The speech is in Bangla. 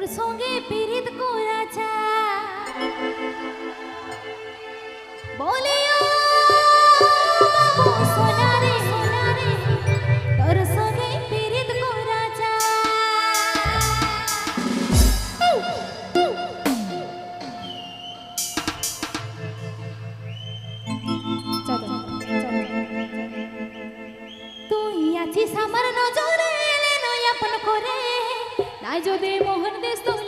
তোর সঙ্গে পীড়িত করাছা বলে সোনারে সোনারে তোর সঙ্গে পীড়িত করাছা তুই আছিস আমার নজরে নাই যদি মোহন দেশ তুলিব